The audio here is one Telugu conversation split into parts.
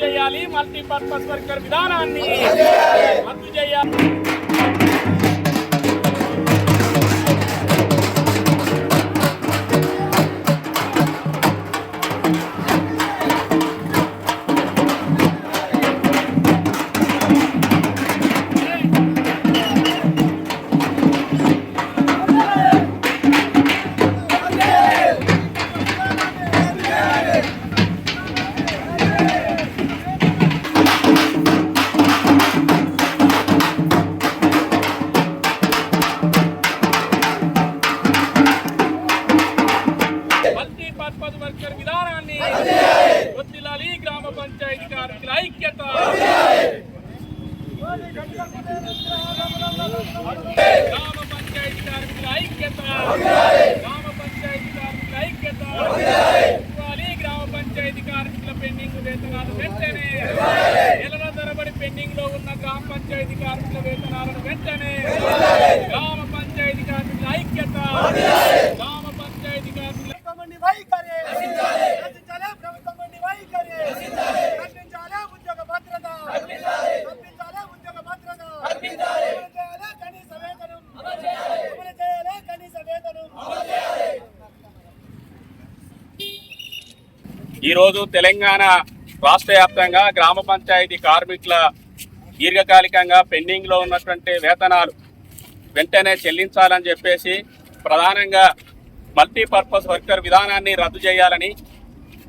చేయాలి మల్టీపర్పస్ వర్కర్ విధానాన్ని. రద్దు చేయాలి. ఐక్యత. గ్రామ పంచాయతీ కార్మికుల ఐక్యత. గ్రామ పంచాయతీ కార్మికుల ఐక్యత ఇవ్వాలి గ్రామ పంచాయతీ కార్మికుల పెండింగ్ వేతనాలు వెంటనే నెలల తరబడి పెండింగ్లో ఉన్న గ్రామ పంచాయతీ కార్మికుల వేతనాలను వెంటనే గ్రామ పంచాయతీ కార్మికుల ఐక్యత గ్రామ పంచాయతీ కార్మికుల ప్రభుత్వం వైఖరి రచించాలే ప్రభుత్వం వైఖరి రచించాలే ఉద్యోగ భద్రత కల్పించాలే ఉద్యోగ భద్రత అమలు చేయాలే కనీస వేతనం అమలు చేయాలే కనీస వేతనం ఈరోజు తెలంగాణ రాష్ట్ర వ్యాప్తంగా గ్రామ పంచాయతీ కార్మికుల దీర్ఘకాలికంగా పెండింగ్లో ఉన్నటువంటి వేతనాలు వెంటనే చెల్లించాలని చెప్పేసి ప్రధానంగా మల్టీపర్పస్ వర్కర్ విధానాన్ని రద్దు చేయాలని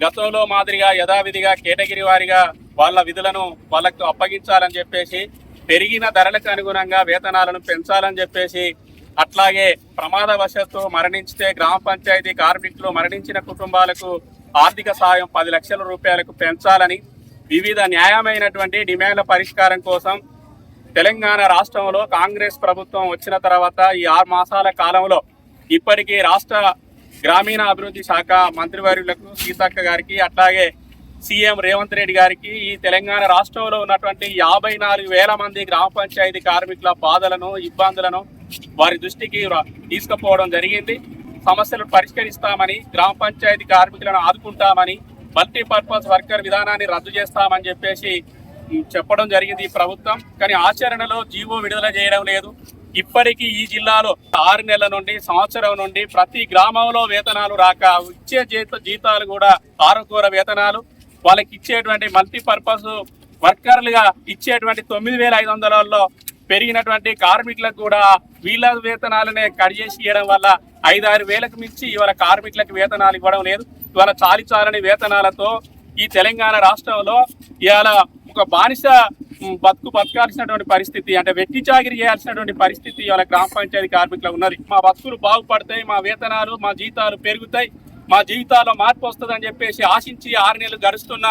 గతంలో మాదిరిగా యథావిధిగా కేటగిరీ వారిగా వాళ్ళ విధులను వాళ్ళకు అప్పగించాలని చెప్పేసి పెరిగిన ధరలకు అనుగుణంగా వేతనాలను పెంచాలని చెప్పేసి అట్లాగే ప్రమాదవశత్తు మరణించితే గ్రామ పంచాయతీ కార్మికులు మరణించిన కుటుంబాలకు ఆర్థిక సాయం పది లక్షల రూపాయలకు పెంచాలని వివిధ న్యాయమైనటువంటి డిమాండ్ల పరిష్కారం కోసం తెలంగాణ రాష్ట్రంలో కాంగ్రెస్ ప్రభుత్వం వచ్చిన తర్వాత ఈ ఆరు మాసాల కాలంలో ఇప్పటికీ రాష్ట్ర గ్రామీణ అభివృద్ధి శాఖ మంత్రివర్యులకు సీతక్క గారికి అట్లాగే సీఎం రేవంత్ రెడ్డి గారికి ఈ తెలంగాణ రాష్ట్రంలో ఉన్నటువంటి యాభై నాలుగు వేల మంది గ్రామ పంచాయతీ కార్మికుల బాధలను ఇబ్బందులను వారి దృష్టికి తీసుకుపోవడం జరిగింది. సమస్యలు పరిష్కరిస్తామని గ్రామ పంచాయతీ కార్మికులను ఆదుకుంటామని మల్టీపర్పస్ వర్కర్ విధానాన్ని రద్దు చేస్తామని చెప్పేసి చెప్పడం జరిగింది ఈ ప్రభుత్వం. కానీ ఆచరణలో జీవో విడుదల చేయడం లేదు. ఇప్పటికీ ఈ జిల్లాలో ఆరు నెలల నుండి సంవత్సరం నుండి ప్రతి గ్రామంలో వేతనాలు రాక ఇచ్చే జీత జీతాలు కూడా ఆరుకూర వేతనాలు. వాళ్ళకి ఇచ్చేటువంటి మల్టీపర్పస్ వర్కర్లుగా ఇచ్చేటువంటి తొమ్మిది వేల ఐదు వందలలో పెరిగినటువంటి కార్మికులకు కూడా వీళ్ళ వేతనాలనే కట్ చేసి ఇవ్వడం వల్ల ఐదారు వేలకు మించి ఇవాళ కార్మికులకు వేతనాలు ఇవ్వడం లేదు. ఇవాళ చాలి చాలని వేతనాలతో ఈ తెలంగాణ రాష్ట్రంలో ఇవాళ ఒక బానిస బతుకు బతకాల్సినటువంటి పరిస్థితి అంటే వెట్టి చాగిరి చేయాల్సినటువంటి పరిస్థితి ఇవాళ గ్రామ పంచాయతీ కార్మికులు ఉన్నది. మా బతుకులు బాగుపడతాయి మా వేతనాలు మా జీతాలు పెరుగుతాయి మా జీవితాల్లో మార్పు వస్తుందని చెప్పేసి ఆశించి ఆరు నెలలు గడుస్తున్న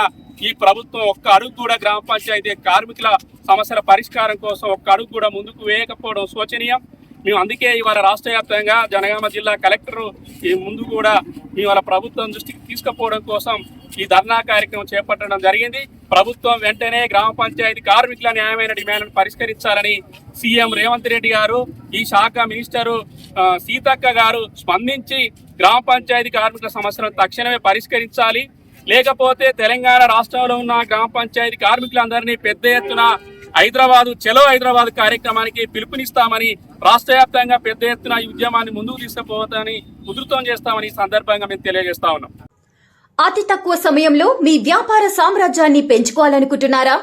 ఈ ప్రభుత్వం ఒక్క అడుగు కూడా గ్రామ పంచాయతీ కార్మికుల సమస్యల పరిష్కారం కోసం ఒక్క అడుగు కూడా ముందుకు వేయకపోవడం శోచనీయం. మేము అందుకే ఇవాళ రాష్ట్ర వ్యాప్తంగా జనగామ జిల్లా కలెక్టర్ ఈ ముందు కూడా ఇవాళ ప్రభుత్వం దృష్టికి తీసుకుపోవడం కోసం ఈ ధర్నా కార్యక్రమం చేపట్టడం జరిగింది. ప్రభుత్వం వెంటనే గ్రామ పంచాయతీ కార్మికుల న్యాయమైన డిమాండ్ను పరిష్కరించాలని సీఎం రేవంత్ రెడ్డి గారు ఈ శాఖ మినిస్టరు సీతక్క గారు స్పందించి గ్రామ పంచాయతీ కార్మికుల సమస్యలను తక్షణమే పరిష్కరించాలి. లేకపోతే తెలంగాణ రాష్ట్రంలో ఉన్న గ్రామ పంచాయతీ కార్మికులందరినీ పెద్ద ఎత్తున హైదరాబాదు చలో హైదరాబాద్ కార్యక్రమానికి పిలుపునిస్తామని రాష్ట్ర వ్యాప్తంగా పెద్ద ఎత్తున ఈ ఉద్యమాన్ని ముందుకు తీసుకుపోతామని ఉధృతం చేస్తామని ఈ సందర్భంగా మేము తెలియజేస్తా ఉన్నాం. అతి తక్కువ సమయంలో మీ వ్యాపార సామ్రాజ్యాన్ని పెంచుకోవాలనుకుంటున్నారా?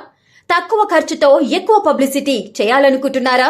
తక్కువ ఖర్చుతో ఎక్కువ పబ్లిసిటీ చేయాలనుకుంటున్నారా?